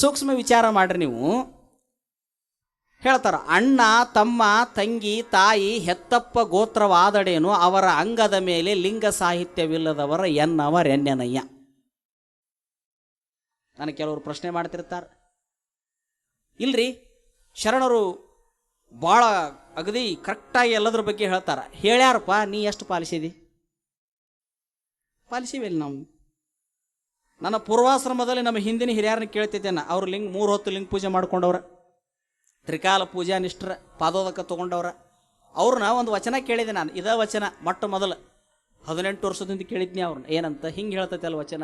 ಸೂಕ್ಷ್ಮ ವಿಚಾರ ಮಾಡ್ರಿ ನೀವು. ಹೇಳ್ತಾರ, ಅಣ್ಣ, ತಮ್ಮ, ತಂಗಿ, ತಾಯಿ, ಹೆತ್ತಪ್ಪ ಗೋತ್ರವಾದಡೇನು ಅವರ ಅಂಗದ ಮೇಲೆ ಲಿಂಗ ಸಾಹಿತ್ಯವಿಲ್ಲದವರ ಎನ್ನವರೆನ್ನೆನಯ್ಯ ನನಗೆ ಕೆಲವರು ಪ್ರಶ್ನೆ ಮಾಡ್ತಿರ್ತಾರೆ. ಇಲ್ರಿ, ಶರಣರು ಭಾಳ ಅಗದಿ ಕರೆಕ್ಟಾಗಿ ಎಲ್ಲದ್ರ ಬಗ್ಗೆ ಹೇಳ್ತಾರ. ಹೇಳ್ಯಾರಪ್ಪ, ನೀ ಎಷ್ಟು ಪಾಲಿಸಿದಿ? ಪಾಲಿಸಿವಿಲ್ಲ ನಾವು. ನನ್ನ ಪೂರ್ವಾಶ್ರಮದಲ್ಲಿ ನಮ್ಮ ಹಿಂದಿನ ಹಿರಿಯರನ್ನ ಕೇಳ್ತಿದ್ದೇನೆ. ಅವ್ರು ಲಿಂಗ ಮೂರು ಹೊತ್ತು ಲಿಂಗ ಪೂಜೆ ಮಾಡ್ಕೊಂಡವ್ರ. ತ್ರಿಕಾಲ ಪೂಜಾ ನಿಷ್ಠರ ಪಾದೋದಕ ತೊಗೊಂಡವ್ರ. ಅವ್ರನ್ನ ಒಂದು ವಚನ ಕೇಳಿದೆ ನಾನು. ಇದ ವಚನ ಮೊಟ್ಟ ಮೊದಲು ಹದಿನೆಂಟು ವರ್ಷದಿಂದ ಕೇಳಿದ್ನಿ ಅವ್ರನ್ನ. ಏನಂತ? ಹಿಂಗೆ ಹೇಳ್ತೈತೆ ಅಲ್ಲ ವಚನ?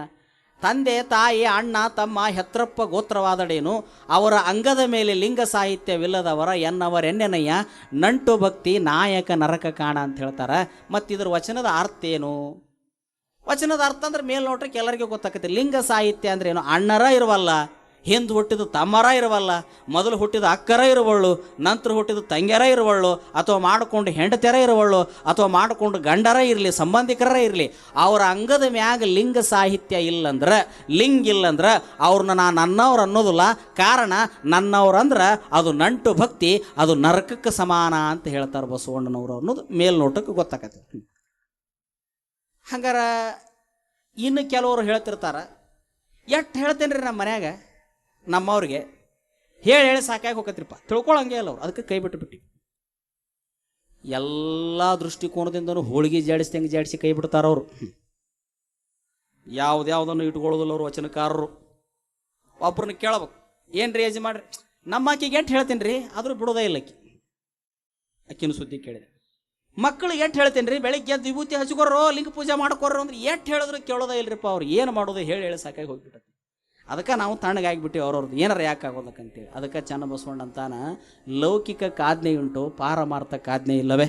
ತಂದೆ, ತಾಯಿ, ಅಣ್ಣ, ತಮ್ಮ ಹೆತ್ರಪ್ಪ ಗೋತ್ರವಾದಡೇನು? ಅವರ ಅಂಗದ ಮೇಲೆ ಲಿಂಗ ಸಾಹಿತ್ಯವಿಲ್ಲದವರ ಎನ್ನವರೆನ್ನೆನಯ್ಯ? ನಂಟು ಭಕ್ತಿ ನಾಯಕ ನರಕ ಕಾಣ ಅಂತ ಹೇಳ್ತಾರೆ. ಮತ್ತು ಇದ್ರ ವಚನದ ಅರ್ಥ ಏನು? ವಚನದ ಅರ್ಥ ಅಂದ್ರೆ ಮೇಲ್ನೋಟಕ್ಕೆ ಎಲ್ಲರಿಗೂ ಗೊತ್ತಾಕತ್ತೆ ಲಿಂಗ ಸಾಹಿತ್ಯ ಅಂದ್ರೆ ಏನು? ಅಣ್ಣರ ಇರುವಲ್ಲ, ಹಿಂದೆ ಹುಟ್ಟಿದ ತಮ್ಮರ ಇರುವಲ್ಲ, ಮೊದಲು ಹುಟ್ಟಿದ ಅಕ್ಕರ ಇರುವಳು, ನಂತರ ಹುಟ್ಟಿದ ತಂಗ್ಯರ ಇರುವಳು, ಅಥವಾ ಮಾಡಿಕೊಂಡು ಹೆಂಡತಿಯರ ಇರುವಳು, ಅಥವಾ ಮಾಡಿಕೊಂಡು ಗಂಡರ ಇರಲಿ ಸಂಬಂಧಿಕರ ಇರಲಿ, ಅವರ ಅಂಗದ ಮ್ಯಾಗ ಲಿಂಗ ಸಾಹಿತ್ಯ ಇಲ್ಲಂದ್ರೆ, ಲಿಂಗ ಇಲ್ಲಂದ್ರೆ ಅವ್ರನ್ನ ನಾನು ನನ್ನವ್ರು ಅನ್ನೋದಿಲ್ಲ. ಕಾರಣ ನನ್ನವ್ರಂದ್ರೆ ಅದು ನಂಟು ಭಕ್ತಿ, ಅದು ನರಕಕ್ಕೆ ಸಮಾನ ಅಂತ ಹೇಳ್ತಾರೆ ಬಸವಣ್ಣನವರು ಅನ್ನೋದು ಮೇಲ್ನೋಟಕ್ಕೆ ಗೊತ್ತಾಕತ್ತೆ ಹಂಗಾರ ಇನ್ನು ಕೆಲವರು ಹೇಳ್ತಿರ್ತಾರೆ, ಎಷ್ಟು ಹೇಳ್ತೇನೆ ರೀ ನಮ್ಮ ಮನ್ಯಾಗ, ನಮ್ಮವ್ರಿಗೆ, ಹೇಳಿ ಹೇಳಿ ಸಾಕಾಗಿ ಹೋಗತ್ರಿಪ್ಪ ತಿಳ್ಕೊಳಂಗೆ ಇಲ್ಲ ಅವ್ರು, ಅದಕ್ಕೆ ಕೈ ಬಿಟ್ಟು ಬಿಟ್ಟು ಎಲ್ಲ ದೃಷ್ಟಿಕೋನದಿಂದನೂ ಹೋಳಿಗೆ ಜಾಡಿಸ್ದಂಗೆ ಜಾಡಿಸಿ ಕೈ ಬಿಡ್ತಾರ ಅವರು. ಯಾವುದ್ಯಾವುದನ್ನು ಇಟ್ಕೊಳ್ಳೋದಿಲ್ಲ ಅವರು ವಚನಕಾರರು. ಒಬ್ಬರನ್ನ ಕೇಳಬೇಕು ಏನು ರೀ ಏಜ್ ಮಾಡ್ರಿ ನಮ್ಮ ಆಕಿಗೆ ಎಂಟು ಹೇಳ್ತೀನಿ ರೀ ಆದರೂ ಬಿಡೋದೇ ಇಲ್ಲ ಆಕಿ. ಆಕಿನ ಸುದ್ದಿ ಕೇಳಿದೆ. ಮಕ್ಕಳಿಗೆ ಎಷ್ಟು ಹೇಳ್ತೇನೆ ರೀ ಬೆಳಗ್ಗೆ ವಿಭೂತಿ ಹಚ್ಕೊರೋ ಲಿಂಗ ಪೂಜೆ ಮಾಡ್ಕೊರೋ ಅಂದ್ರೆ ಎಷ್ಟು ಹೇಳಿದ್ರು ಕೇಳೋದೇ ಇಲ್ರಿಪ್ಪ ಅವ್ರು. ಏನು ಮಾಡೋದು ಹೇಳಿ ಹೇಳಿ ಸಾಕಾಗಿ ಹೋಗ್ಬಿಟ್ಟತಿ. ಅದಕ್ಕೆ ನಾವು ತಣ್ಣಗಾಗಿಬಿಟ್ಟಿವಿ ಅವ್ರವ್ರದ್ದು. ಏನಾರ ಯಾಕೆ ಆಗೋದಕ್ಕಂತೇಳಿ. ಅದಕ್ಕೆ ಚೆನ್ನ ಬಸವಣ್ಣ ಅಂತಾನ, ಲೌಕಿಕ ಕಾಜ್ಞೆ ಉಂಟು, ಪಾರಮಾರ್ಥ ಕಾಜ್ಞೆ ಇಲ್ಲವೇ.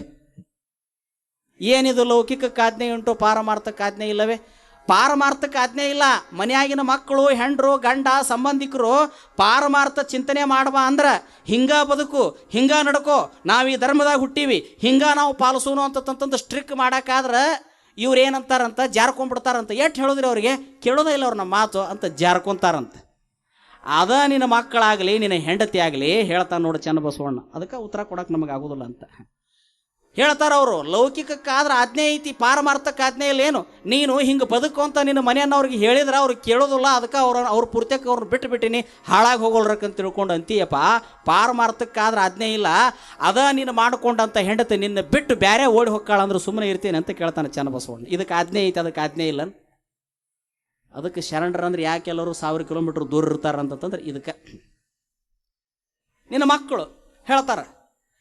ಏನಿದು ಲೌಕಿಕ ಕಾಜ್ಞೆ ಉಂಟು, ಪಾರಮಾರ್ಥ ಕಾಜ್ಞೆ ಇಲ್ಲವೇ? ಪಾರಮಾರ್ಥಕ್ಕೆ ಆಜ್ಞೆ ಇಲ್ಲ. ಮನೆಯಾಗಿನ ಮಕ್ಕಳು, ಹೆಂಡ್ರು, ಗಂಡ, ಸಂಬಂಧಿಕರು ಪಾರಮಾರ್ಥ ಚಿಂತನೆ ಮಾಡುವ ಅಂದ್ರೆ ಹಿಂಗ ಬದುಕು, ಹಿಂಗ ನಡ್ಕೋ, ನಾವು ಈ ಧರ್ಮದಾಗ ಹುಟ್ಟೀವಿ, ಹಿಂಗ ನಾವು ಪಾಲಿಸೋನು ಅಂತಂತಂದು ಸ್ಟ್ರಿಕ್ ಮಾಡೋಕ್ಕಾದ್ರೆ ಇವ್ರು ಏನಂತಾರಂತ ಜಾರ್ಕೊಂಡ್ಬಿಡ್ತಾರಂತ ಎಷ್ಟು ಹೇಳಿದ್ರಿ ಅವ್ರಿಗೆ? ಕೇಳೋದೇ ಇಲ್ಲ ಅವ್ರ ನಮ್ಮ ಮಾತು ಅಂತ ಜಾರ್ಕೊಂತಾರಂತ. ಅದ ನಿನ್ನ ಮಕ್ಕಳಾಗಲಿ, ನಿನ್ನ ಹೆಂಡತಿ ಆಗಲಿ ಹೇಳ್ತಾನೆ ನೋಡು ಚೆನ್ನ ಬಸವಣ್ಣ ಅದಕ್ಕೆ ಉತ್ತರ ಕೊಡೋಕೆ ನಮಗೆ ಆಗೋದಿಲ್ಲ ಅಂತ. ಹೇಳ್ತಾರ ಅವರು ಲೌಕಿಕಕ್ಕಾದ್ರೆ ಆಜ್ಞೆ ಐತಿ ಪಾರಮಾರ್ಥಕ್ಕೆ ಆಜ್ಞೆ ಇಲ್ಲ ಏನು? ನೀನು ಹಿಂಗೆ ಬದುಕು ಅಂತ ನಿನ್ನ ಮನೆಯನ್ನವ್ರಿಗೆ ಹೇಳಿದ್ರೆ ಅವ್ರಿಗೆ ಕೇಳೋದಿಲ್ಲ, ಅದಕ್ಕೆ ಅವ್ರ ಅವ್ರ ಪೂರ್ತಿಯಕ್ಕೆ ಅವ್ರನ್ನ ಬಿಟ್ಟು ಬಿಟ್ಟಿನಿ, ಹಾಳಾಗಿ ಹೋಗೋಲ್ರಕ್ಕಂತ ತಿಳ್ಕೊಂಡು ಅಂತೀಯಪ್ಪ. ಪಾರಮಾರ್ಥಕ್ಕಾದ್ರೆ ಆಜ್ಞೆ ಇಲ್ಲ, ಅದ ನೀನು ಮಾಡ್ಕೊಂಡಂತ ಹೆಂಡತಿ ನಿನ್ನ ಬಿಟ್ಟು ಬೇರೆ ಓಡಿ ಹೋಗ್ಕಾಳ ಅಂದ್ರೆ ಸುಮ್ಮನೆ ಇರ್ತೀನಿ ಅಂತ ಕೇಳ್ತಾನೆ ಚನ್ನಬಸವಣ್ಣ. ಇದಕ್ಕೆ ಆಜ್ಞೆ ಐತಿ ಅದಕ್ಕೆ ಆಜ್ಞೆ ಇಲ್ಲ ಅದಕ್ಕೆ ಶರಣರಂದ್ರೆ ಯಾಕೆ ಎಲ್ಲರೂ ಸಾವಿರ ಕಿಲೋಮೀಟ್ರ್ ದೂರ ಇರ್ತಾರಂತಂದ್ರೆ ಇದಕ್ಕೆ. ನಿನ್ನ ಮಕ್ಕಳು ಹೇಳ್ತಾರ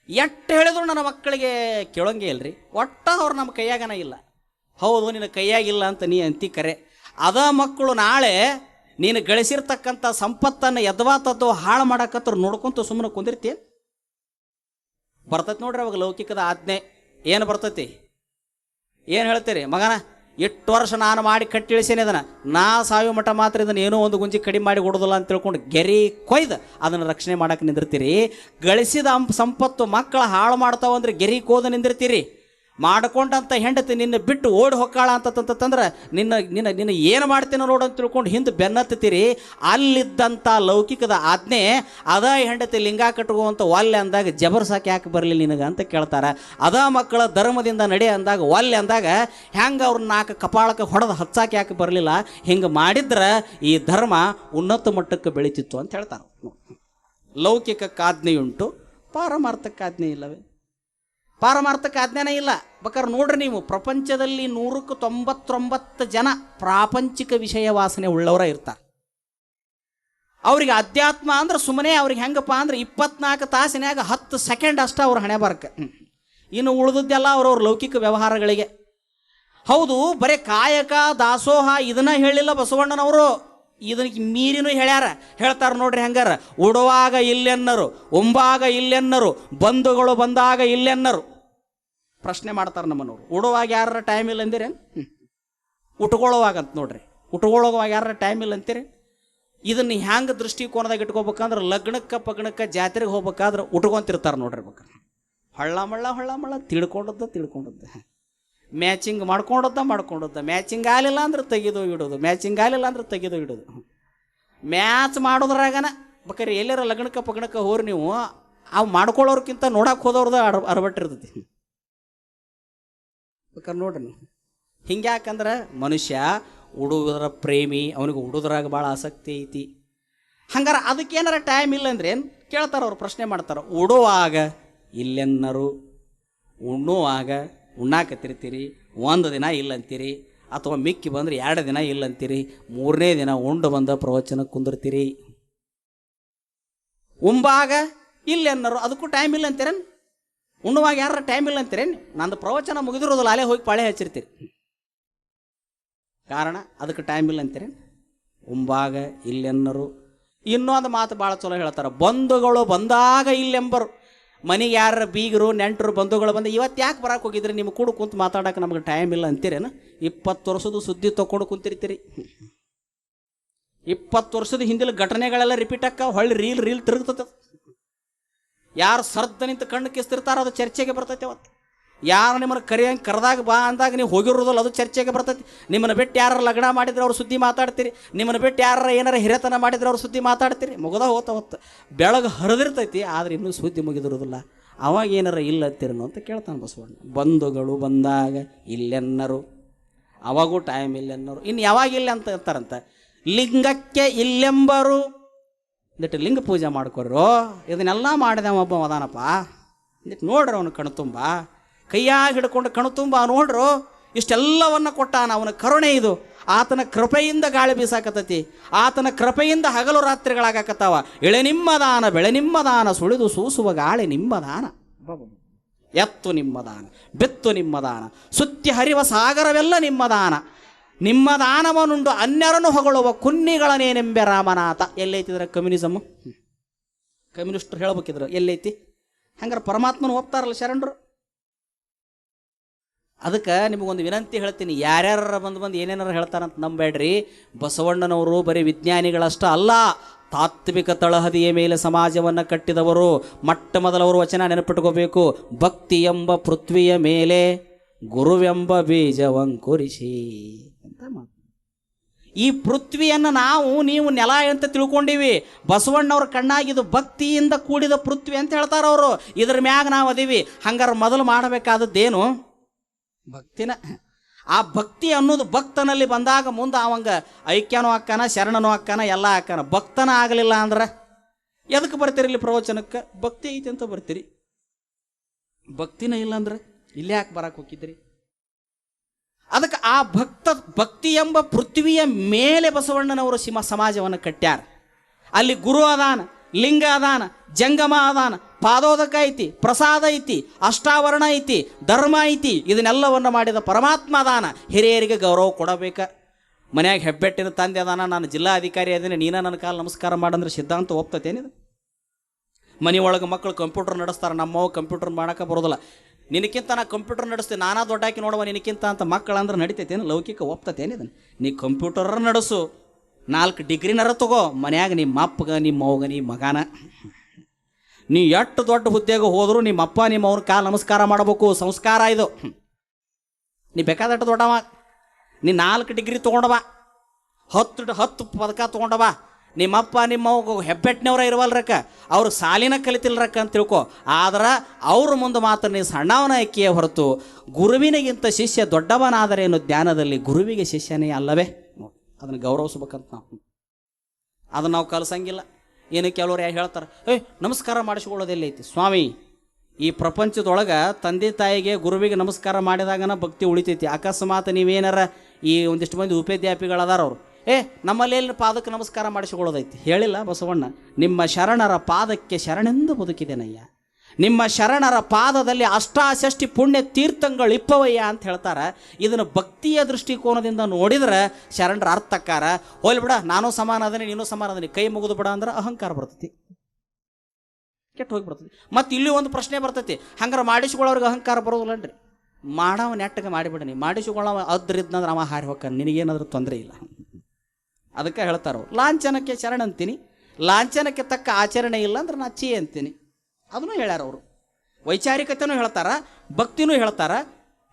ಎಷ್ಟು ಹೇಳಿದ್ರು ನನ್ನ ಮಕ್ಕಳಿಗೆ ಕೇಳೋಂಗೆ ಇಲ್ರಿ. ಒಟ್ಟ ಅವ್ರು ನಮ್ಮ ಕೈಯಾಗನ ಇಲ್ಲ. ಹೌದು, ನಿನ್ನ ಕೈಯಾಗಿಲ್ಲ ಅಂತ ನೀ ಅಂತಿ ಕರೆ. ಅದ ಮಕ್ಕಳು ನಾಳೆ ನೀನು ಗಳಿಸಿರ್ತಕ್ಕಂಥ ಸಂಪತ್ತನ್ನು ಯದ್ವಾ ತದ್ದು ಹಾಳು ಮಾಡಕತ್ರ ನೋಡ್ಕೊಂತ ಸುಮ್ಮನೆ ಕುಂದಿರ್ತಿ ಬರ್ತೈತಿ ನೋಡ್ರಿ ಅವಾಗ ಲೌಕಿಕದ ಆಜ್ಞೆ. ಏನು ಬರ್ತೈತಿ? ಏನು ಹೇಳ್ತೀರಿ ಮಗನ? ಎಷ್ಟು ವರ್ಷ ನಾನು ಮಾಡಿ ಕಟ್ಟಿಳಿಸೇನೆ ಅದನ್ನು ನಾ ಸಾಯೋ ಮಠ ಮಾತ್ರ ಇದನ್ನು ಏನೋ ಒಂದು ಗುಂಜಿ ಕಡಿಮೆ ಮಾಡಿ ಕೊಡೋದಿಲ್ಲ ಅಂತ ತಿಳ್ಕೊಂಡು ಗೆರಿ ಕೊಯ್ದು. ಅದನ್ನು ರಕ್ಷಣೆ ಮಾಡಕ್ಕೆ ನಿಂದಿರ್ತೀರಿ. ಗಳಿಸಿದ ಸಂಪತ್ತು ಮಕ್ಕಳ ಹಾಳು ಮಾಡ್ತಾವಂದ್ರೆ ಗೆರಿ ಕೋದ ನಿಂದಿರ್ತೀರಿ. ಮಾಡ್ಕೊಂಡಂತ ಹೆಂಡತಿ ನಿನ್ನ ಬಿಟ್ಟು ಓಡಿ ಹೊಕ್ಕಾಳ ಅಂತಂತಂದ್ರೆ ನಿನ್ನ ನಿನ್ನ ನಿನ್ನ ಏನು ಮಾಡ್ತೀನೋ ನೋಡು ಅಂತ ತಿಳ್ಕೊಂಡು ಹಿಂದೆ ಬೆನ್ನತ್ತೀರಿ ಅಲ್ಲಿದ್ದಂಥ ಲೌಕಿಕದ ಆಜ್ಞೆ, ಅದ ಹೆಂಡತಿ ಲಿಂಗ ಕಟ್ಟುವಂಥ ವಾಲ್ಯ ಅಂದಾಗ ಜಬರ್ಸಾಕೆ ಯಾಕೆ ಬರಲಿಲ್ಲ ನಿನಗೆ ಅಂತ ಕೇಳ್ತಾರೆ. ಅದ ಮಕ್ಕಳ ಧರ್ಮದಿಂದ ನಡೆ ಅಂದಾಗ, ವಾಲ್ಯ ಅಂದಾಗ ಹೆಂಗೆ ಅವ್ರನ್ನ ನಾಲ್ಕು ಕಪಾಳಕ್ಕೆ ಹೊಡೆದು ಹಚ್ಚಾಕೆ ಯಾಕೆ ಬರಲಿಲ್ಲ. ಹಿಂಗೆ ಮಾಡಿದ್ರೆ ಈ ಧರ್ಮ ಉನ್ನತ ಮಟ್ಟಕ್ಕೆ ಬೆಳೀತಿತ್ತು ಅಂತ ಹೇಳ್ತಾರೆ. ಲೌಕಿಕ ಕಾಜ್ಞೆಯುಂಟು ಪಾರಮಾರ್ಥಕ್ಕಾಜ್ಞೆ ಇಲ್ಲವೇ? ಪಾರಮಾರ್ಥಕ್ಕೆ ಅಜ್ಞಾನ ಇಲ್ಲ. ಬೇಕಾದ್ರೆ ನೋಡ್ರಿ ನೀವು, ಪ್ರಪಂಚದಲ್ಲಿ ನೂರಕ್ಕೆ ತೊಂಬತ್ತೊಂಬತ್ತು ಜನ ಪ್ರಾಪಂಚಿಕ ವಿಷಯ ವಾಸನೆ ಉಳ್ಳವರ ಇರ್ತಾರೆ. ಅವ್ರಿಗೆ ಅಧ್ಯಾತ್ಮ ಅಂದ್ರೆ ಸುಮ್ಮನೆ ಅವ್ರಿಗೆ ಹೆಂಗಪ್ಪ ಅಂದ್ರೆ ಇಪ್ಪತ್ನಾಲ್ಕು ತಾಸಿನ್ಯಾಗ ಹತ್ತು ಸೆಕೆಂಡ್ ಅಷ್ಟೇ ಅವ್ರ ಹಣೆ ಬರಕ್ಕೆ ಇನ್ನು ಉಳಿದದ್ದೆಲ್ಲ ಅವ್ರವ್ರ ಲೌಕಿಕ ವ್ಯವಹಾರಗಳಿಗೆ. ಹೌದು, ಬರೀ ಕಾಯಕ, ದಾಸೋಹ, ಇದನ್ನ ಹೇಳಿಲ್ಲ ಬಸವಣ್ಣನವರು. ಇದಕ್ಕೆ ಮೀರಿನೂ ಹೇಳ್ಯಾರ. ಹೇಳ್ತಾರ ನೋಡ್ರಿ ಹಂಗಾರ ಉಡುವಾಗ ಇಲ್ಲೆನ್ನರು, ಉಂಬಾಗ ಇಲ್ಲೆನ್ನರು, ಬಂಧುಗಳು ಬಂದಾಗ ಇಲ್ಲೆನ್ನರು. ಪ್ರಶ್ನೆ ಮಾಡ್ತಾರೆ ನಮ್ಮನವರು. ಉಡುವಾಗ ಯಾರ ಟೈಮ್ ಇಲ್ಲ ಅಂದಿರಿ? ಉಟ್ಕೊಳ್ಳೋವಾಗ ಅಂತ ನೋಡ್ರಿ. ಉಟ್ಕೊಳ್ಳೋವಾಗ ಯಾರ ಟೈಮ್ ಇಲ್ಲ ಅಂತೀರಿ? ಇದನ್ನು ಹ್ಯಾಂಗ ದೃಷ್ಟಿಕೋನದಾಗ ಇಟ್ಕೋಬೇಕಂದ್ರೆ ಲಗ್ನಕ್ಕೆ ಪಗ್ನಕ್ಕೆ ಜಾತ್ರೆಗೆ ಹೋಗ್ಬೇಕಾದ್ರೆ ಉಟ್ಕೊಂತಿರ್ತಾರೆ ನೋಡ್ರಿ ಬೇಕಾರೆ. ಹಳ್ಳ ಮಳ್ಳ ಹಳ್ಳ ಮಳ್ಳ ತಿಳ್ಕೊಂಡದ್ದು ತಿಳ್ಕೊಂಡದ್ದು. ಮ್ಯಾಚಿಂಗ್ ಮಾಡ್ಕೊಂಡದ್ದ ಮಾಡ್ಕೊಂಡದ್ದ. ಮ್ಯಾಚಿಂಗ್ ಆಗಲಿಲ್ಲ ಅಂದ್ರೆ ತೆಗೆದು ಇಡೋದು. ಮ್ಯಾಚಿಂಗ್ ಆಗಲಿಲ್ಲ ಅಂದ್ರೆ ತೆಗೆದು ಇಡೋದು. ಮ್ಯಾಚ್ ಮಾಡೋದ್ರಾಗನ ಬೇಕಾರೆ ಎಲ್ಲರ ಲಗ್ನಕ್ಕೆ ಪಗ್ನಕ್ಕೆ ಹೋರಿ ನೀವು, ಅವು ಮಾಡ್ಕೊಳ್ಳೋರ್ಕಿಂತ ನೋಡಕ್ಕೆ ಹೋದವ್ರದ್ದು ಅಡ ಅರಬಟ್ಟಿರ್ತೈತಿ ಬೇಕಾರೆ ನೋಡ್ರಿ ನೀವು ಹಿಂಗ್ಯಾಕಂದ್ರೆ ಮನುಷ್ಯ ಉಡುವುದರ ಪ್ರೇಮಿ, ಅವನಿಗೆ ಉಡುದ್ರಾಗ ಭಾಳ ಆಸಕ್ತಿ ಐತಿ. ಹಂಗಾರೆ ಅದಕ್ಕೇನಾರ ಟೈಮ್ ಇಲ್ಲ ಅಂದ್ರೆ ಏನು ಕೇಳ್ತಾರ ಅವ್ರು, ಪ್ರಶ್ನೆ ಮಾಡ್ತಾರೆ. ಉಡುವಾಗ ಇಲ್ಲೆನ್ನರು, ಉಣ್ಣುವಾಗ ಉಣ್ಣಾಕತ್ತಿರ್ತೀರಿ, ಒಂದು ದಿನ ಇಲ್ಲಂತೀರಿ, ಅಥವಾ ಮಿಕ್ಕಿ ಬಂದ್ರೆ ಎರಡು ದಿನ ಇಲ್ಲಂತೀರಿ, ಮೂರನೇ ದಿನ ಉಂಡು ಬಂದ ಪ್ರವಚನ ಕುಂದಿರ್ತೀರಿ. ಉಂಬಾಗ ಇಲ್ಲೆನ್ನರು, ಅದಕ್ಕೂ ಟೈಮ್ ಇಲ್ಲ ಅಂತೀರೇನು? ಉಣ್ಣುವಾಗ ಯಾರ ಟೈಮ್ ಇಲ್ಲ ಅಂತೀರೇನು? ನಂದು ಪ್ರವಚನ ಮುಗಿದಿರೋದಿಲ್ಲ ಅಲ್ಲೇ ಹೋಗಿ ಪಾಳೆ ಹಚ್ಚಿರ್ತೀರಿ. ಕಾರಣ, ಅದಕ್ಕೆ ಟೈಮ್ ಇಲ್ಲ ಅಂತೀರೇನು? ಉಂಬಾಗ ಇಲ್ಲೆನ್ನರು. ಇನ್ನೊಂದು ಮಾತು ಭಾಳ ಚಲೋ ಹೇಳ್ತಾರೆ, ಬಂಧುಗಳು ಬಂದಾಗ ಇಲ್ಲೆಂಬರು. ಮನೆಗೆ ಯಾರ ಬೀಗರು, ನೆಂಟರು, ಬಂಧುಗಳು ಬಂದು ಇವತ್ತು ಯಾಕೆ ಬರಕ್ಕೆ ಹೋಗಿದ್ರಿ? ನಿಮ್ಗೆ ಕೂಡ ಕುಂತು ಮಾತಾಡೋಕೆ ನಮ್ಗೆ ಟೈಮ್ ಇಲ್ಲ ಅಂತೀರೇನು? ಇಪ್ಪತ್ತು ವರ್ಷದ ಸುದ್ದಿ ತೊಗೊಂಡು ಕುಂತಿರ್ತೀರಿ. ಇಪ್ಪತ್ತು ವರ್ಷದ ಹಿಂದಿನ ಘಟನೆಗಳೆಲ್ಲ ರಿಪೀಟ್ ಆಕ ಹೊಳ್ಳಿ ರೀಲ್ ರೀಲ್ ತಿರುಗ್ತದೆ ಯಾರು ಸರ್ದ ನಿಂತು ಕಣ್ಣು ಕಿಸ್ತಿರ್ತಾರೋ ಅದು ಚರ್ಚೆಗೆ ಬರ್ತೈತೆ ಅವತ್ತು. ಯಾರು ನಿಮ್ಮನ್ನು ಕರಿಯಂಗೆ ಕರೆದಾಗ ಬಾ ಅಂದಾಗ ನೀವು ಹೋಗಿರೋದಲ್ಲ ಅದು ಚರ್ಚೆಗೆ ಬರ್ತೈತಿ. ನಿಮ್ಮನ್ನು ಬಿಟ್ಟು ಯಾರು ಲಗ್ನ ಮಾಡಿದ್ರೆ ಅವ್ರು ಸುದ್ದಿ ಮಾತಾಡ್ತೀರಿ. ನಿಮ್ಮನ್ನು ಬಿಟ್ಟು ಯಾರು ಏನಾರ ಹಿರೇತನ ಮಾಡಿದ್ರೆ ಅವ್ರು ಸುದ್ದಿ ಮಾತಾಡ್ತೀರಿ. ಮುಗದ ಹೋತ ಹೊತ್ತು ಬೆಳಗ್ಗೆ ಹರಿದಿರ್ತೈತಿ, ಆದ್ರೆ ಇನ್ನೂ ಸುದ್ದಿ ಮುಗಿದಿರೋದಿಲ್ಲ ಅವಾಗ ಏನಾರ ಇಲ್ಲ ಅಂತೀರನು ಅಂತ ಕೇಳ್ತಾನೆ ಬಸವಣ್ಣ. ಬಂಧುಗಳು ಬಂದಾಗ ಇಲ್ಲೆನ್ನರು, ಅವಾಗೂ ಟೈಮ್ ಇಲ್ಲೆನ್ನರು. ಇನ್ನು ಯಾವಾಗ ಇಲ್ಲ ಅಂತ ಅಂತಾರಂತ? ಲಿಂಗಕ್ಕೆ ಇಲ್ಲೆಂಬರು ಒಂದಿಟ್ಟು ಲಿಂಗ ಪೂಜೆ ಮಾಡ್ಕೊರು ಇದನ್ನೆಲ್ಲ ಮಾಡಿದೆ ಒಬ್ಬ ಅದಾನಪ್ಪ ಇಂದಿಟ್ಟು ನೋಡ್ರಿ ಅವನು ಕಣ್ತುಂಬ ಕೈಯಾಗಿ ಹಿಡ್ಕೊಂಡು ಕಣ್ತುಂಬ ನೋಡ್ರು, ಇಷ್ಟೆಲ್ಲವನ್ನು ಕೊಟ್ಟಾನ ಅವನ ಕರುಣೆ ಇದು. ಆತನ ಕೃಪೆಯಿಂದ ಗಾಳಿ ಬೀಸಾಕತ್ತತಿ. ಆತನ ಕೃಪೆಯಿಂದ ಹಗಲು ರಾತ್ರಿಗಳಾಗಕತ್ತಾವ. ಎಳೆ ನಿಮ್ಮದಾನ, ಬೆಳೆ ನಿಮ್ಮದಾನ, ಸುಳಿದು ಸೂಸುವ ಗಾಳಿ ನಿಮ್ಮದಾನ. ಎತ್ತು ನಿಮ್ಮದಾನ, ಬೆತ್ತು ನಿಮ್ಮದಾನ, ಸುತ್ತಿ ಹರಿವ ಸಾಗರವೆಲ್ಲ ನಿಮ್ಮದಾನ. ನಿಮ್ಮ ದಾನವನುಂಡು ಅನ್ಯರನ್ನು ಹೊಗಳುವ ಕುನ್ನಿಗಳನೇನೆಂಬೆ ರಾಮನಾಥ. ಎಲ್ಲೈತಿದ್ರೆ ಕಮ್ಯುನಿಸಮ್? ಕಮ್ಯುನಿಸ್ಟ್ರು ಹೇಳ್ಬೇಕಿದ್ರು ಎಲ್ಲೈತಿ? ಹಂಗಾರೆ ಪರಮಾತ್ಮನ ಹೋಗ್ತಾರಲ್ಲ ಶರಣರು? ಅದಕ್ಕೆ ನಿಮಗೊಂದು ವಿನಂತಿ ಹೇಳ್ತೀನಿ. ಯಾರ್ಯಾರ ಬಂದು ಬಂದು ಏನೇನಾರು ಹೇಳ್ತಾರಂತ ನಂಬೇಡ್ರಿ ಬಸವಣ್ಣನವರು ಬರೀ ವಿಜ್ಞಾನಿಗಳಷ್ಟ ಅಲ್ಲ, ತಾತ್ವಿಕ ತಳಹದಿಯ ಮೇಲೆ ಸಮಾಜವನ್ನು ಕಟ್ಟಿದವರು. ಮೊಟ್ಟ ಮೊದಲವರು ವಚನ ನೆನಪಿಟ್ಕೋಬೇಕು. ಭಕ್ತಿ ಎಂಬ ಪೃಥ್ವಿಯ ಮೇಲೆ ಗುರುವೆಂಬ ಬೀಜವಂಕುರಿಸಿ ಅಂತ ಮಾತು? ಈ ಪೃಥ್ವಿಯನ್ನು ನಾವು, ನೀವು ನೆಲ ಅಂತ ತಿಳ್ಕೊಂಡಿವಿ. ಬಸವಣ್ಣವ್ರ ಕಣ್ಣಾಗಿದ್ದು ಭಕ್ತಿಯಿಂದ ಕೂಡಿದ ಪೃಥ್ವಿ ಅಂತ ಹೇಳ್ತಾರ ಅವರು. ಇದ್ರ ಮ್ಯಾಗ ನಾವು ಅದೀವಿ. ಹಂಗಾರೆ ಮೊದಲು ಮಾಡಬೇಕಾದದ್ದೇನು? ಭಕ್ತಿನ. ಆ ಭಕ್ತಿ ಅನ್ನೋದು ಭಕ್ತನಲ್ಲಿ ಬಂದಾಗ ಮುಂದೆ ಅವಂಗ ಐಕ್ಯನೂ ಅಕ್ಕನ ಶರಣನೂ ಅಕ್ಕನ ಎಲ್ಲ ಅಕ್ಕನ ಭಕ್ತನ ಆಗಲಿಲ್ಲ ಅಂದ್ರೆ ಎದಕ್ಕೆ ಬರ್ತೀರಿ ಇಲ್ಲಿ ಪ್ರವಚನಕ್ಕೆ? ಭಕ್ತಿ ಐತಿ ಅಂತ ಬರ್ತೀರಿ. ಭಕ್ತಿನ ಇಲ್ಲ ಅಂದ್ರೆ ಇಲ್ಲೇ ಯಾಕೆ ಬರಕ್ಕೆ ಹೋಗಿದ್ರಿ? ಅದಕ್ಕೆ ಆ ಭಕ್ತ, ಭಕ್ತಿ ಎಂಬ ಪೃಥ್ವಿಯ ಮೇಲೆ ಬಸವಣ್ಣನವರು ಸಿಂಹ ಸಮಾಜವನ್ನು ಕಟ್ಟ್ಯಾರ. ಅಲ್ಲಿ ಗುರು ಅದಾನ ಲಿಂಗ ಅದಾನ ಜಂಗಮ ಅದಾನ ಪಾದೋದಕ ಐತಿ, ಪ್ರಸಾದ ಐತಿ, ಅಷ್ಟಾವರಣ ಐತಿ, ಧರ್ಮ ಐತಿ, ಇದನ್ನೆಲ್ಲವನ್ನು ಮಾಡಿದ ಪರಮಾತ್ಮ ಅದಾನ ಹಿರಿಯರಿಗೆ ಗೌರವ ಕೊಡಬೇಕ. ಮನ್ಯಾಗ ಹೆಬ್ಬೆಟ್ಟಿನ ತಂದೆ ಅದಾನ ನಾನು ಜಿಲ್ಲಾಧಿಕಾರಿ ಅದೇನೆ, ನೀನ ನನ್ನ ಕಾಲ ನಮಸ್ಕಾರ ಮಾಡಂದ್ರೆ ಸಿದ್ಧಾಂತ ಒಪ್ತತೇನಿದು? ಮನೆ ಒಳಗೆ ಮಕ್ಕಳು ಕಂಪ್ಯೂಟರ್ ನಡೆಸ್ತಾರೆ ನಮ್ಮವ್ ಕಂಪ್ಯೂಟರ್ ಮಾಡೋಕೆ ಬರೋದಿಲ್ಲ. ನಿನಕ್ಕಿಂತ ನಾ ಕಂಪ್ಯೂಟರ್ ನಡೆಸ್ತೀನಿ ನಾನಾ ದೊಡ್ಡಾಕಿ ನೋಡುವ ನಿನಕ್ಕಿಂತ ಅಂತ ಮಕ್ಕಳಂದ್ರೆ ನಡಿತೈತೇನು ಲೌಕಿಕ ಒಪ್ತತೇನು ನೀ ಕಂಪ್ಯೂಟರ್ ನಡೆಸು, ನಾಲ್ಕು ಡಿಗ್ರಿನರ ತಗೋ, ಮನ್ಯಾಗ ನಿಮ್ಮ ಅಪ್ಪಗ ನಿಮ್ಮ ಅವ್ಗ ನಿಮ್ಮ ಮಗನ. ನೀ ಎಷ್ಟು ದೊಡ್ಡ ಹುದ್ದೆಗೆ ಹೋದರೂ ನಿಮ್ಮ ಅಪ್ಪ ನಿಮ್ಮ ಅವ್ರ ಕಾಲು ನಮಸ್ಕಾರ ಮಾಡಬೇಕು, ಸಂಸ್ಕಾರ ಇದು. ನೀ ಬೇಕಾದಷ್ಟು ದೊಡ್ಡವ. ನೀ ನಾಲ್ಕು ಡಿಗ್ರಿ ತೊಗೊಂಡವ ಹತ್ತು ಹತ್ತು ಪದಕ ತೊಗೊಂಡವ ನಿಮ್ಮಪ್ಪ ನಿಮ್ಮ ಹೆಬ್ಬೆಟ್ಟಿನವ್ರ ಇರುವಲ್ರಕ್ಕ. ಅವ್ರು ಸಾಲಿನ ಕಲಿತಿಲ್ರಕ್ಕ ಅಂತ ತಿಳ್ಕೊ. ಆದ್ರೆ ಅವ್ರ ಮುಂದೆ ಮಾತ್ರ ನೀ ಸಣ್ಣವನ ಅಕ್ಕಿಯೇ ಹೊರತು ಗುರುವಿನಿಗಿಂತ ಶಿಷ್ಯ ದೊಡ್ಡವನಾದರೇನು ಜ್ಞಾನದಲ್ಲಿ ಗುರುವಿಗೆ ಶಿಷ್ಯನೇ ಅಲ್ಲವೇ? ಅದನ್ನು ಗೌರವಿಸ್ಬೇಕಂತ ನಾವು. ಅದನ್ನು ನಾವು ಕಲಿಸಂಗಿಲ್ಲ. ಏನು ಕೆಲವರು ಯಾರು ಹೇಳ್ತಾರೆ, ಏಯ್, ನಮಸ್ಕಾರ ಮಾಡಿಸ್ಕೊಳ್ಳೋದೆಲ್ಲ ಐತಿ ಸ್ವಾಮಿ, ಈ ಪ್ರಪಂಚದೊಳಗೆ ತಂದೆ ತಾಯಿಗೆ ಗುರುವಿಗೆ ನಮಸ್ಕಾರ ಮಾಡಿದಾಗನ ಭಕ್ತಿ ಉಳಿತೈತಿ. ಅಕಸ್ಮಾತ್ ನೀವೇನಾರ ಈ ಒಂದಿಷ್ಟು ಮಂದಿ ಉಪೇದ್ಯಾಪಿಗಳದಾರ ಅವರು. ಏ, ನಮ್ಮಲ್ಲಿ ಎಲ್ಲಿ ಪಾದಕ್ಕೆ ನಮಸ್ಕಾರ ಮಾಡಿಸಿಕೊಳ್ಳೋದೈತಿ. ಹೇಳಿಲ್ಲ ಬಸವಣ್ಣ. ನಿಮ್ಮ ಶರಣರ ಪಾದಕ್ಕೆ ಶರಣೆಂದು ಬದುಕಿದೆನಯ್ಯ. ನಿಮ್ಮ ಶರಣರ ಪಾದದಲ್ಲಿ ಅಷ್ಟಾಷಷ್ಟಿ ಪುಣ್ಯ ತೀರ್ಥಗಳು ಇಪ್ಪವಯ್ಯ ಅಂತ ಹೇಳ್ತಾರೆ. ಇದನ್ನು ಭಕ್ತಿಯ ದೃಷ್ಟಿಕೋನದಿಂದ ನೋಡಿದ್ರೆ ಶರಣರ ಅರ್ಥಕ್ಕಾರ ಹೋಲ್ ಬಿಡ, ನಾನು ಸಮಾನ ಅದನ್ನೇ ನೀನು ಸಮಾನ ಅದನಿ. ಕೈ ಮುಗಿದು ಬಿಡ ಅಂದ್ರೆ ಅಹಂಕಾರ ಬರ್ತೈತಿ. ಕೆಟ್ಟ ಹೋಗಿಬಿಡ್ತದೆ ಮತ್ತು ಇಲ್ಲಿ ಒಂದು ಪ್ರಶ್ನೆ ಬರ್ತೈತಿ. ಹಂಗಾರೆ ಮಾಡಿಸಿಕೊಳ್ಳೋರಿಗೆ ಅಹಂಕಾರ ಬರೋದಿಲ್ಲನ್ರಿ. ಮಾಡವ ನೆಟ್ಟಗೆ ಮಾಡಿಬಿಡನಿ ಮಾಡಿಸಿಕೊಳ್ಳವ ಅದ್ರಿದ್ನಂದ್ರೆ ಅವ ಹಾರಿ ಹೋಗ್ತಾನೆ. ನಿನಗೇನಾದ್ರೂ ತೊಂದರೆ ಇಲ್ಲ. ಅದಕ್ಕೆ ಹೇಳ್ತಾರ, ಲಾಂಛನಕ್ಕೆ ಶರಣ ಅಂತೀನಿ. ಲಾಂಛನಕ್ಕೆ ತಕ್ಕ ಆಚರಣೆ ಇಲ್ಲ ಅಂದ್ರೆ ನಾ ಚಿ ಅಂತೀನಿ. ಅದನ್ನು ಹೇಳ್ಯಾರ ಅವರು. ವೈಚಾರಿಕತೆನೂ ಹೇಳ್ತಾರ, ಭಕ್ತಿನೂ ಹೇಳ್ತಾರ,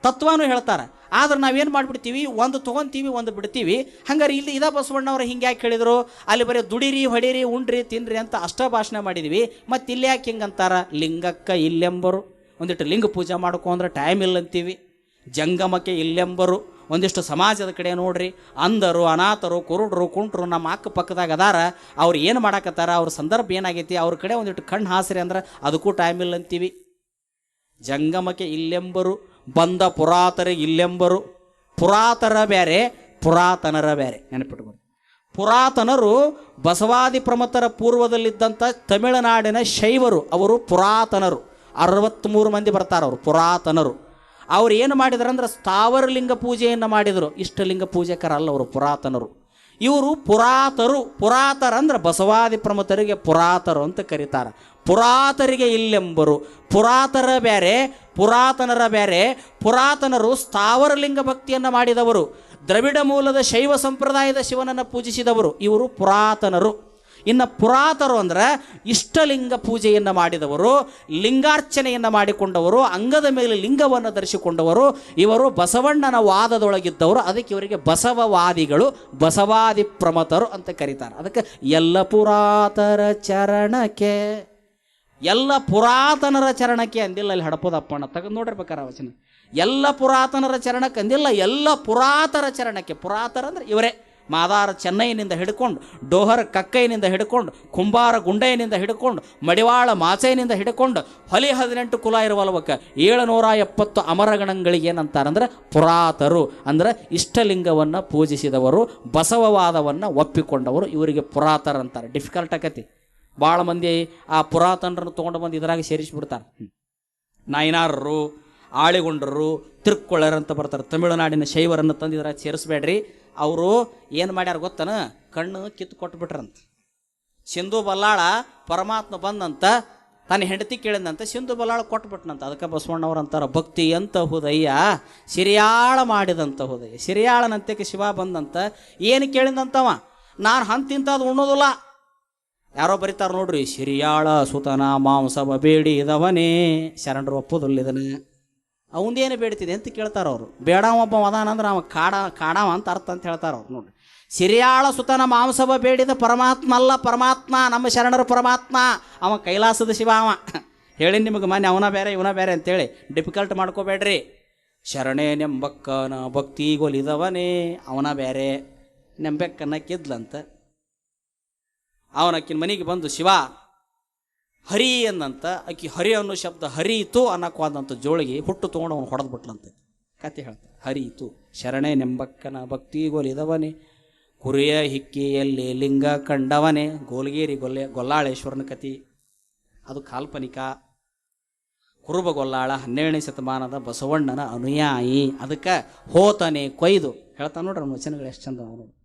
ತತ್ವನೂ ಹೇಳ್ತಾರ. ಆದ್ರೆ ನಾವೇನು ಮಾಡಿಬಿಡ್ತೀವಿ? ಒಂದು ತೊಗೊಂತೀವಿ, ಒಂದು ಬಿಡ್ತೀವಿ. ಹಂಗಾರೆ ಇಲ್ಲಿ ಇದ ಬಸವಣ್ಣವ್ರು ಹಿಂಗೆ ಯಾಕೆ ಹೇಳಿದರು? ಅಲ್ಲಿ ಬರೀ ದುಡಿರಿ, ಹೊಡೀರಿ, ಉಂಡ್ರಿ, ತಿನ್ರಿ ಅಂತ ಅಷ್ಟ ಭಾಷಣ ಮಾಡಿದ್ವಿ. ಮತ್ತು ಇಲ್ಲಿ ಯಾಕೆ ಹಿಂಗೆ ಅಂತಾರ? ಲಿಂಗಕ್ಕ ಇಲ್ಲೆಂಬರು. ಒಂದಿಟ್ಟು ಲಿಂಗ ಪೂಜೆ ಮಾಡ್ಕೊ ಅಂದ್ರೆ ಟೈಮ್ ಇಲ್ಲ ಅಂತೀವಿ. ಜಂಗಮಕ್ಕೆ ಇಲ್ಲೆಂಬರು. ಒಂದಿಷ್ಟು ಸಮಾಜದ ಕಡೆ ನೋಡ್ರಿ, ಅಂಧರು, ಅನಾಥರು, ಕುರುಡ್ರು, ಕುಂಟ್ರು ನಮ್ಮ ಅಕ್ಕಪಕ್ಕದಾಗ ಅದಾರ, ಅವ್ರು ಏನು ಮಾಡಾಕತ್ತಾರ, ಅವ್ರ ಸಂದರ್ಭ ಏನಾಗೈತಿ, ಅವ್ರ ಕಡೆ ಒಂದಿಟ್ಟು ಕಣ್ಣು ಹಾಸ್ರಿ ಅಂದ್ರೆ ಅದಕ್ಕೂ ಟೈಮ್ ಇಲ್ಲ ಅಂತೀವಿ ಜಂಗಮಕ್ಕೆ ಇಲ್ಲೆಂಬರು, ಬಂದ ಪುರಾತರ ಇಲ್ಲೆಂಬರು, ಪುರಾತರ ಬೇರೆ ಪುರಾತನರ ಬೇರೆ ನೆನಪಿಟ್ಕೊಂಡು ಪುರಾತನರು ಬಸವಾದಿ ಪ್ರಮತರ ಪೂರ್ವದಲ್ಲಿದ್ದಂಥ ತಮಿಳುನಾಡಿನ ಶೈವರು, ಅವರು ಪುರಾತನರು. ಅರವತ್ತ್ಮೂರು ಮಂದಿ ಬರ್ತಾರೆ ಅವರು, ಪುರಾತನರು. ಅವ್ರು ಏನು ಮಾಡಿದ್ರು ಅಂದ್ರೆ ಸ್ಥಾವರಲಿಂಗ ಪೂಜೆಯನ್ನು ಮಾಡಿದರು. ಇಷ್ಟಲಿಂಗ ಪೂಜಕರಲ್ಲ ಅವರು ಪುರಾತನರು. ಇವರು ಪುರಾತರು ಪುರಾತರ ಅಂದ್ರೆ ಬಸವಾದಿ ಪ್ರಮುಖರಿಗೆ ಪುರಾತರು ಅಂತ ಕರೀತಾರೆ. ಪುರಾತರಿಗೆ ಇಲ್ಲೆಂಬರು, ಪುರಾತರ ಬೇರೆ ಪುರಾತನರ ಬೇರೆ ಪುರಾತನರು ಸ್ಥಾವರಲಿಂಗ ಭಕ್ತಿಯನ್ನು ಮಾಡಿದವರು. ದ್ರವಿಡ ಮೂಲದ ಶೈವ ಸಂಪ್ರದಾಯದ ಶಿವನನ್ನು ಪೂಜಿಸಿದವರು ಇವರು ಪುರಾತನರು. ಇನ್ನು ಪುರಾತರು ಅಂದ್ರೆ ಇಷ್ಟಲಿಂಗ ಪೂಜೆಯನ್ನು ಮಾಡಿದವರು, ಲಿಂಗಾರ್ಚನೆಯನ್ನು ಮಾಡಿಕೊಂಡವರು, ಅಂಗದ ಮೇಲೆ ಲಿಂಗವನ್ನು ಧರಿಸಿಕೊಂಡವರು, ಇವರು ಬಸವಣ್ಣನ ವಾದದೊಳಗಿದ್ದವರು, ಅದಕ್ಕೆ ಇವರಿಗೆ ಬಸವವಾದಿಗಳು, ಬಸವಾದಿ ಪ್ರಮತರು ಅಂತ ಕರೀತಾರೆ. ಅದಕ್ಕೆ ಎಲ್ಲ ಪುರಾತರ ಚರಣಕ್ಕೆ, ಎಲ್ಲ ಪುರಾತನರ ಚರಣಕ್ಕೆ ಅಂದಿಲ್ಲ ಅಲ್ಲಿ ಹಡಪೋದಪ್ಪಣ್ಣ. ತೆಗೆದು ನೋಡಿರ್ಬೇಕಾರೆ ವಚನ. ಎಲ್ಲ ಪುರಾತನರ ಚರಣಕ್ಕೆ ಅಂದಿಲ್ಲ, ಎಲ್ಲ ಪುರಾತರ ಚರಣಕ್ಕೆ. ಪುರಾತರ ಅಂದ್ರೆ ಇವರೇ. ಮಾದಾರ ಚೆನ್ನೈನಿಂದ ಹಿಡ್ಕೊಂಡು, ಡೋಹರ್ ಕಕ್ಕೈನಿಂದ ಹಿಡ್ಕೊಂಡು, ಕುಂಬಾರ ಗುಂಡೈನಿಂದ ಹಿಡ್ಕೊಂಡು, ಮಡಿವಾಳ ಮಾಸೈನಿಂದ ಹಿಡ್ಕೊಂಡು, ಹೊಲಿ ಹದಿನೆಂಟು ಕುಲ ಇರುವಲ್ವಕ್ಕ, ಏಳುನೂರ ಎಪ್ಪತ್ತು ಅಮರಗಣಗಳಿಗೆ ಏನಂತಾರಂದ್ರೆ ಪುರಾತರು, ಅಂದ್ರೆ ಇಷ್ಟಲಿಂಗವನ್ನು ಪೂಜಿಸಿದವರು, ಬಸವವಾದವನ್ನು ಒಪ್ಪಿಕೊಂಡವರು, ಇವರಿಗೆ ಪುರಾತರ ಅಂತಾರೆ. ಡಿಫಿಕಲ್ಟ್ ಆಕತಿ. ಭಾಳ ಮಂದಿ ಆ ಪುರಾತನರನ್ನು ತೊಗೊಂಡು ಬಂದು ಇದರಾಗಿ ಸೇರಿಸಿಬಿಡ್ತಾರೆ. ನಾಯನಾರರು, ಆಳಿಗೊಂಡರು ತಿರ್ಕೊಳ್ಳರಂತ ಅಂತ ಬರ್ತಾರೆ. ತಮಿಳುನಾಡಿನ ಶೈವರನ್ನು ತಂದು ಇದರಾಗ ಸೇರಿಸ್ಬೇಡ್ರಿ. ಅವರು ಏನು ಮಾಡ್ಯಾರ ಗೊತ್ತನ? ಕಣ್ಣು ಕಿತ್ತು ಕೊಟ್ಬಿಟ್ರಂತ. ಸಿಂಧು ಬಲ್ಲಾಳ ಪರಮಾತ್ಮ ಬಂದಂತ, ತನ್ನ ಹೆಂಡತಿ ಕೇಳಿದಂತ ಸಿಂಧು ಬಲ್ಲಾಳ ಕೊಟ್ಬಿಟ್ನಂತ. ಅದಕ್ಕೆ ಬಸವಣ್ಣವ್ರು ಅಂತಾರ ಭಕ್ತಿ ಅಂತ ಹುದಯ್ಯ? ಸಿರಿಯಾಳ ಮಾಡಿದಂತ ಹುದಯ್ಯ. ಸಿರಿಯಾಳನಂತೆಕ್ಕೆ ಶಿವ ಬಂದಂತ. ಏನು ಕೇಳಿದಂತವ ನಾನು ಹಂತಿಂತದು ಉಣ್ಣೋದಿಲ್ಲ. ಯಾರೋ ಬರೀತಾರ ನೋಡ್ರಿ, ಸಿರಿಯಾಳ ಸುತನ ಮಾಂಸವ ಬೇಡಿದವನೇ, ಶರಣರು ಒಪ್ಪೋದಿಲ್ಲ ಅವಂದೇನು ಬೇಡ್ತಿದೆ ಅಂತ ಕೇಳ್ತಾರ ಅವರು. ಬೇಡ ಒಬ್ಬ ಅದಾನ ಅಂದ್ರೆ ಅವ ಕಾಡ, ಕಾಡವ ಅಂತ ಅರ್ಥ ಅಂತ ಹೇಳ್ತಾರ ಅವ್ರು ನೋಡ್ರಿ. ಸಿರಿಯಾಳ ಸುತನ ಮಾಂಸವ ಬೇಡಿದ ಪರಮಾತ್ಮ ಅಲ್ಲ ಪರಮಾತ್ಮ, ನಮ್ಮ ಶರಣರ ಪರಮಾತ್ಮ, ಅವ ಕೈಲಾಸದ ಶಿವ ಅವ. ಹೇಳಿ ನಿಮಗೆ ಮನೆ, ಅವನ ಬೇರೆ, ಇವನ ಬೇರೆ ಅಂತೇಳಿ ಡಿಫಿಕಲ್ಟ್ ಮಾಡ್ಕೋಬೇಡ್ರಿ. ಶರಣೆ ನೆಂಬಕ್ಕನ ಭಕ್ತಿ ಗೊಲಿದವನೇ, ಅವನ ಬೇರೆ ನೆಂಬೆಕ್ಕನ್ನ ಕಿದ್ಲಂತ. ಅವನಕ್ಕಿನ ಮನೆಗೆ ಬಂದು ಶಿವ ಹರಿ ಎಂದಂತ, ಆಕಿ ಹರಿ ಅನ್ನೋ ಶಬ್ದ ಹರಿಯಿತು ಅನ್ನಕ್ವಾದಂಥ ಜೋಳಿಗೆ ಹುಟ್ಟು ತೊಗೊಂಡು ಅವನು ಹೊಡೆದು ಬಿಟ್ಲಂತೆ. ಕತೆ ಹೇಳ್ತಾರೆ ಹರಿಯಿತು ಶರಣೆ ನೆಂಬಕ್ಕನ ಭಕ್ತಿ ಗೋಲಿದವನೇ, ಕುರಿಯ ಹಿಕ್ಕಿಯಲ್ಲಿ ಲಿಂಗ ಕಂಡವನೇ, ಗೋಲ್ಗೇರಿ ಗೊಲ್ಲೆ ಗೊಲ್ಲಾಳೇಶ್ವರನ ಕತಿ ಅದು ಕಾಲ್ಪನಿಕ. ಕುರುಬ ಗೊಲ್ಲಾಳ ಹನ್ನೆರಡನೇ ಶತಮಾನದ ಬಸವಣ್ಣನ ಅನುಯಾಯಿ. ಅದಕ್ಕೆ ಹೋತನೆ ಕೊಯ್ದು. ಹೇಳ್ತಾನೆ ನೋಡ್ರಿ ಅವನ ವಚನಗಳು ಎಷ್ಟು ಚಂದ ಅವನು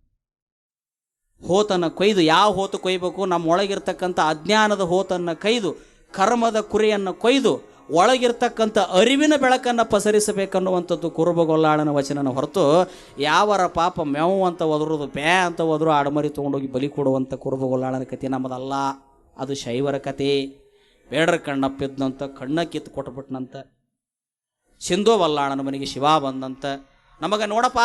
ಹೋತನ್ನು ಕೊಯ್ದು, ಯಾವ ಹೋತು ಕೊಯ್ಬೇಕು? ನಮ್ಮ ಒಳಗಿರ್ತಕ್ಕಂಥ ಅಜ್ಞಾನದ ಹೋತನ್ನು ಕೈದು ಕರ್ಮದ ಕುರಿಯನ್ನು ಕೊಯ್ದು, ಒಳಗಿರ್ತಕ್ಕಂಥ ಅರಿವಿನ ಬೆಳಕನ್ನು ಪಸರಿಸಬೇಕನ್ನುವಂಥದ್ದು ಕುರುಬಗೊಲ್ಲಾಳನ ವಚನನ ಹೊರತು ಯಾವರ ಪಾಪ ಮೆವು ಅಂತ ಒದರೋದು ಬ್ಯಾ ಅಂತ ಒದರು ಆಡಮರಿ ತೊಗೊಂಡೋಗಿ ಬಲಿ ಕೊಡುವಂಥ ಕುರುಬಗೊಲ್ಲಾಳನ ಕತೆ ನಮ್ಮದಲ್ಲ. ಅದು ಶೈವರ ಕತೆ ಬೇಡ್ರ ಕಣ್ಣಪ್ಪಿದ್ನಂತ, ಕಣ್ಣ ಕಿತ್ತು ಕೊಟ್ಬಿಟ್ನಂತ. ಸಿಂಧು ವಲ್ಲಾಳನ ಮನೆಗೆ ಶಿವ ಬಂದಂತ. ನಮಗೆ ನೋಡಪ್ಪ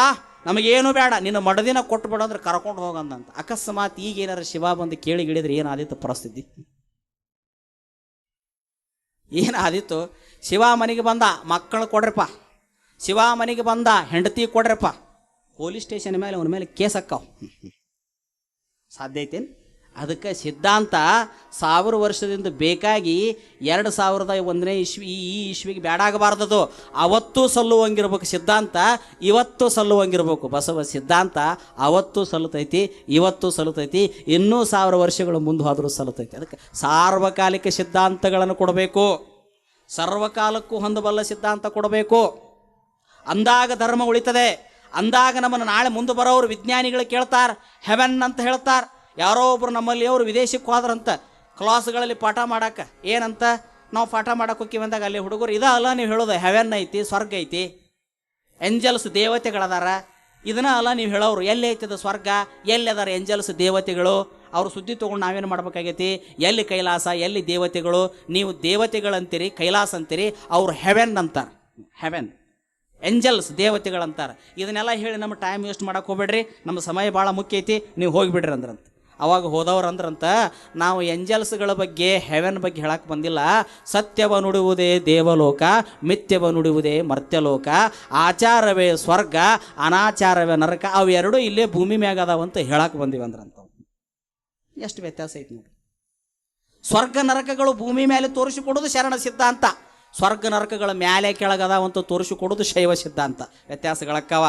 ನಮಗೇನು ಬೇಡ, ನಿನ್ನ ಮಡದಿನ ಕೊಟ್ಬಿಡ ಅಂದ್ರೆ ಕರ್ಕೊಂಡು ಹೋಗಂದಂತ. ಅಕಸ್ಮಾತ್ ಈಗ ಏನಾರ ಶಿವ ಬಂದು ಕೇಳಿ ಗಿಡಿದ್ರೆ ಏನಾದಿತ್ತು ಪರಿಸ್ಥಿತಿ? ಏನಾದಿತ್ತು? ಶಿವ ಮನೆಗೆ ಬಂದ, ಮಕ್ಕಳು ಕೊಡ್ರಪ್ಪ. ಶಿವ ಮನೆಗೆ ಬಂದ, ಹೆಂಡತಿ ಕೊಡ್ರಪ್ಪ. ಪೊಲೀಸ್ ಸ್ಟೇಷನ್ ಮೇಲೆ ಅವನ ಮೇಲೆ ಕೇಸ್ ಹಾಕಾವ್ ಸಾಧ್ಯ ಐತೇನು? ಅದಕ್ಕೆ ಸಿದ್ಧಾಂತ ಸಾವಿರ ವರ್ಷದಿಂದ ಬೇಕಾಗಿ ಎರಡು ಸಾವಿರದ ಒಂದನೇ ಇಸ್ವಿ ಈ ಇಸ್ವಿಗೆ ಬೇಡಾಗಬಾರ್ದದು ಅವತ್ತು ಸಲ್ಲುವಂಗಿರ್ಬೇಕು ಸಿದ್ಧಾಂತ, ಇವತ್ತು ಸಲ್ಲುವಂಗಿರ್ಬೇಕು. ಬಸವ ಸಿದ್ಧಾಂತ, ಅವತ್ತು ಸಲ್ಲುತೈತಿ, ಇವತ್ತು ಸಲ್ಲುತೈತಿ, ಇನ್ನೂ ಸಾವಿರ ವರ್ಷಗಳು ಮುಂದೆ ಹೋದರೂ ಸಲ್ಲುತೈತಿ. ಅದಕ್ಕೆ ಸಾರ್ವಕಾಲಿಕ ಸಿದ್ಧಾಂತಗಳನ್ನು ಕೊಡಬೇಕು. ಸರ್ವಕಾಲಕ್ಕೂ ಹೊಂದಬಲ್ಲ ಸಿದ್ಧಾಂತ ಕೊಡಬೇಕು. ಅಂದಾಗ ಧರ್ಮ ಉಳಿತದೆ. ಅಂದಾಗ ನಮ್ಮನ್ನು ನಾಳೆ ಮುಂದೆ ಬರೋರು ವಿಜ್ಞಾನಿಗಳು ಕೇಳ್ತಾರೆ ಹೆವೆನ್ ಅಂತ ಹೇಳ್ತಾರೆ. ಯಾರೋ ಒಬ್ರು ನಮ್ಮಲ್ಲಿ ಅವರು ವಿದೇಶಕ್ಕೆ ಹೋದ್ರಂತ ಕ್ಲಾಸ್ಗಳಲ್ಲಿ ಪಾಠ ಮಾಡಾಕ, ಏನಂತ? ನಾವು ಪಾಠ ಮಾಡಕ್ಕೆ ಹೋಗ್ತೀವಿ ಅಂದಾಗ ಅಲ್ಲಿ ಹುಡುಗರು, ಇದ ಅಲ್ಲ ನೀವು ಹೇಳೋದು ಹೆವೆನ್ ಐತಿ, ಸ್ವರ್ಗ ಐತಿ ಎಂಜಲ್ಸ್ ದೇವತೆಗಳದಾರ, ಇದನ್ನ ಅಲ್ಲ ನೀವು ಹೇಳೋರು, ಎಲ್ಲಿ ಐತದ ಸ್ವರ್ಗ? ಎಲ್ಲಿ ಅದಾರ ಎಂಜಲ್ಸ್ ದೇವತೆಗಳು? ಅವ್ರ ಸುದ್ದಿ ತೊಗೊಂಡು ನಾವೇನು ಮಾಡ್ಬೇಕಾಗೈತಿ? ಎಲ್ಲಿ ಕೈಲಾಸ, ಎಲ್ಲಿ ದೇವತೆಗಳು? ನೀವು ದೇವತೆಗಳಂತೀರಿ, ಕೈಲಾಸ ಅಂತೀರಿ, ಅವ್ರು ಹೆವೆನ್ ಅಂತಾರೆ ಹೆವೆನ್ ಎಂಜಲ್ಸ್ ದೇವತೆಗಳಂತಾರೆ. ಇದನ್ನೆಲ್ಲ ಹೇಳಿ ನಮ್ಮ ಟೈಮ್ ವೇಸ್ಟ್ ಮಾಡೋಕೆ ಹೋಗ್ಬೇಡ್ರಿ, ನಮ್ಮ ಸಮಯ ಭಾಳ ಮುಖ್ಯ ಐತಿ, ನೀವು ಹೋಗಿಬಿಡ್ರಿ ಅಂದ್ರಂತ. ಅವಾಗ ಹೋದವ್ರು ಅಂದ್ರಂತ, ನಾವು ಎಂಜಲ್ಸ್ಗಳ ಬಗ್ಗೆ, ಹೆವೆನ್ ಬಗ್ಗೆ ಹೇಳಕ್ಕೆ ಬಂದಿಲ್ಲ. ಸತ್ಯವ ನುಡುವುದೇ ದೇವಲೋಕ, ಮಿಥ್ಯವ ನುಡುವುದೇ ಮರ್ತ್ಯಲೋಕ, ಆಚಾರವೇ ಸ್ವರ್ಗ, ಅನಾಚಾರವೇ ನರಕ, ಅವೆರಡೂ ಇಲ್ಲೇ ಭೂಮಿ ಮ್ಯಾಗ ಅದಾವಂತ ಹೇಳಕ್ಕೆ ಬಂದಿವಿ ಅಂದ್ರಂತ ಎಷ್ಟು ವ್ಯತ್ಯಾಸ ಐತಿ ನೋಡಿ. ಸ್ವರ್ಗ ನರಕಗಳು ಭೂಮಿ ಮೇಲೆ ತೋರಿಸಿಕೊಡೋದು ಶರಣ ಸಿದ್ಧಾಂತ. ಸ್ವರ್ಗ ನರಕಗಳ ಮ್ಯಾಲೆ ಕೆಳಗದಾವಂತ ತೋರಿಸಿಕೊಡೋದು ಶೈವ ಸಿದ್ಧಾಂತ. ವ್ಯತ್ಯಾಸಗಳಕ್ಕವ